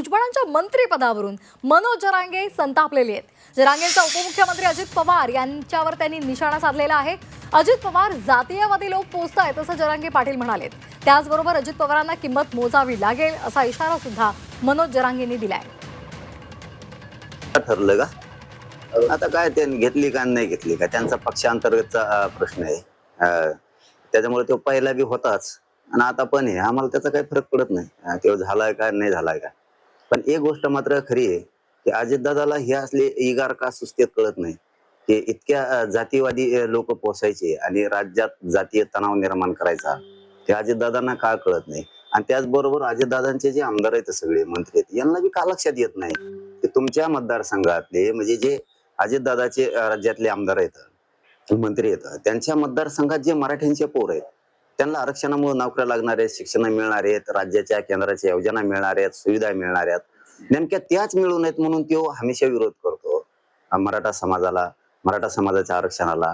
भुजबळांच्या मंत्रिपदावरून मनोज जरांगे संतापलेले आहेत. जरांगेंचा उपमुख्यमंत्री अजित पवार यांच्यावर त्यांनी निशाणा साधलेला आहे. अजित पवार जातीयवादी लोक पोचतायत असं जरांगे पाटील म्हणालेत. त्याचबरोबर अजित पवारांना किंमत मोजावी लागेल असा इशारा सुद्धा मनोज जरांगेंनी दिलाय. ठरलं का? आता काय त्यांनी घेतली का नाही घेतली का? त्यांचा पक्षांतर्गतचा प्रश्न आहे. अं, त्याच्यामुळे तो पहिला बी होताच. आणि आता पण आहे. आम्हाला त्याचा काही फरक पडत नाही. तो झालाय का नाही झालाय का? पण एक गोष्ट मात्र खरी आहे की अजितदादाला हे असले इगार का सुस्तेत कळत नाही की इतक्या जातीवादी लोक पोसायचे आणि राज्यात जातीय तणाव निर्माण करायचा ते अजितदादांना का कळत नाही? आणि त्याचबरोबर अजितदादांचे जे आमदार आहेत सगळे मंत्री आहेत यांना बी का लक्षात येत नाही? की तुमच्या मतदारसंघातले म्हणजे जे अजितदादाचे राज्यातले आमदार आहेत मंत्री आहेत त्यांच्या मतदारसंघात जे मराठ्यांचे पोर आहेत त्यांना आरक्षणामुळे नोकऱ्या लागणार आहेत शिक्षण मिळणार आहेत राज्याच्या केंद्राच्या योजना मिळणार आहेत सुविधा मिळणार. आहेत नेमक्या त्याच मिळू नयेत म्हणून तो हमेशा विरोध करतो. मराठा समाजाला मराठा समाजाच्या आरक्षणाला.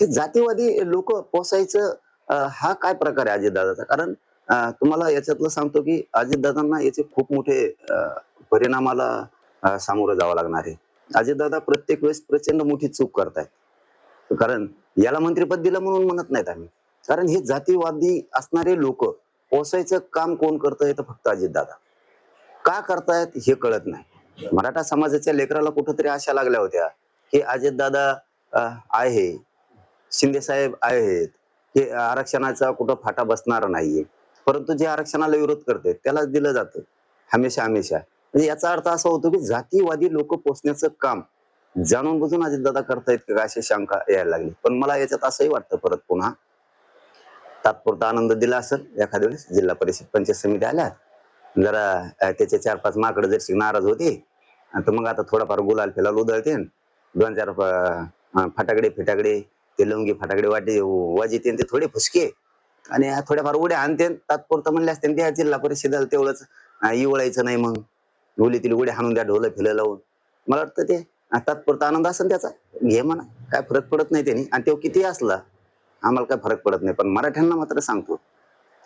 हे जातीवादी लोक पोसायचं हा काय प्रकार आहे अजितदादाचा? कारण तुम्हाला याच्यातलं सांगतो की अजितदादांना याचे खूप मोठे परिणामाला सामोरं जावं लागणार आहे. अजितदादा प्रत्येक वेळेस प्रचंड मोठी चूक करतायत. कारण याला मंत्रिपद दिलं म्हणून म्हणत नाहीत आम्ही. कारण हे जातीवादी असणारे लोक पोसायचं काम कोण करत तर फक्त अजितदादा. का करतायत हे कळत नाही. मराठा समाजाच्या लेकराला कुठंतरी आशा लागल्या होत्या की अजितदादा आहे शिंदे साहेब आहेत हे आरक्षणाचा कुठं फाटा बसणार नाहीये. परंतु जे आरक्षणाला विरोध करते त्यालाच दिलं जातं. हमेशा हमेशा. म्हणजे याचा अर्थ असा होतो की जातीवादी लोक पोचण्याचं काम जाणून बुजून अजितदादा करतायत का अशी शंका यायला लागली. पण मला याच्यात असंही वाटतं परत पुन्हा तात्पुरता आनंद दिला असेल. एखाद्या वेळेस जिल्हा परिषद पंचायत समिती आल्या जरा त्याचे चार पाच माकड जर नाराज होते तर मग आता थोडाफार गुलाल फिलाल उधळते दोन चार फटाकडे फिटाकडे ते लवंगी फटाकडे वाटे वाजिते ते थोडे फुसके आणि थोड्याफार उड्या आणते तात्पुरता म्हणले असते त्या जिल्हा परिषदेला तेवढंच इवळायचं नाही मग. ढोलीतील उड्या हाणून द्या ढोलं फिलं लावून. मला वाटतं ते तात्पुरता आनंद असेल त्याचा. घे म्हणा काय फरक पडत नाही त्यांनी. आणि तो किती असला आम्हाला काय फरक पडत नाही. पण मराठ्यांना मात्र सांगतो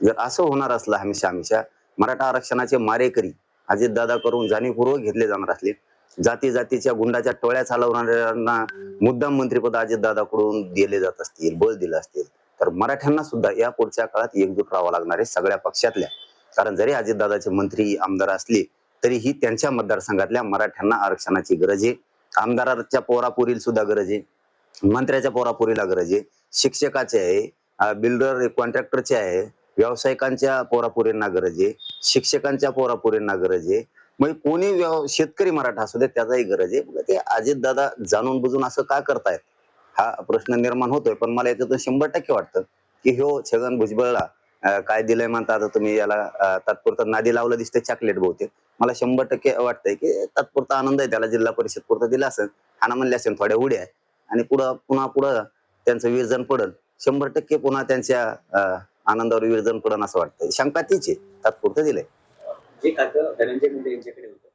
जर असं होणार असलं हमेशा हमेशा मराठा आरक्षणाचे मारेकरी अजितदादा करून जाणीवपूर्वक घेतले जाणार असले जाती जातीच्या गुंडाच्या टोळ्या चालवणाऱ्यांना मुद्दाम मंत्रिपद अजितदादाकडून दिले जात असतील बळ दिलं असतील तर मराठ्यांना सुद्धा या पुढच्या काळात एकजूट राहावं लागणार आहे सगळ्या पक्षातल्या. कारण जरी अजितदादाचे मंत्री आमदार असले तरीही त्यांच्या मतदारसंघातल्या मराठ्यांना आरक्षणाची गरज आहे. आमदाराच्या पोरापुरील सुद्धा गरज आहे. मंत्र्याच्या पोरापुरीला गरज आहे. शिक्षकाचे आहे बिल्डर कॉन्ट्रॅक्टरचे आहे व्यावसायिकांच्या पोरापुरींना गरज आहे शिक्षकांच्या पोरापुरींना गरज आहे. मग कोणी व्यव- शेतकरी मराठा असू दे त्याचाही गरज आहे. ते ते अजितदादा जाणून बुजून असं का करतायत? हा प्रश्न निर्माण होतोय पण मला याच्यातून शंभर टक्के वाटतं की हो छगन भुजबळला काय दिलंय म्हणता आता तुम्ही याला तात्पुरता तात्पुरतं नादी लावलं दिसतंय चॉकलेट बहुतेक. मला शंभर टक्के वाटतंय की तात्पुरता आनंद आहे त्याला जिल्हा परिषद पुरतं दिला असेल. हाना म्हणले असेल थोड्या उड्या आणि पुढं पुन्हा पुढं त्यांचं विरजन पडल. शंभर टक्के पुन्हा त्यांच्या आनंदावर विरजन पडन असं वाटतं शंका तीच आहे. तात्पुरतं दिलंय. जे धनंजय मुंडे यांच्याकडे होतं.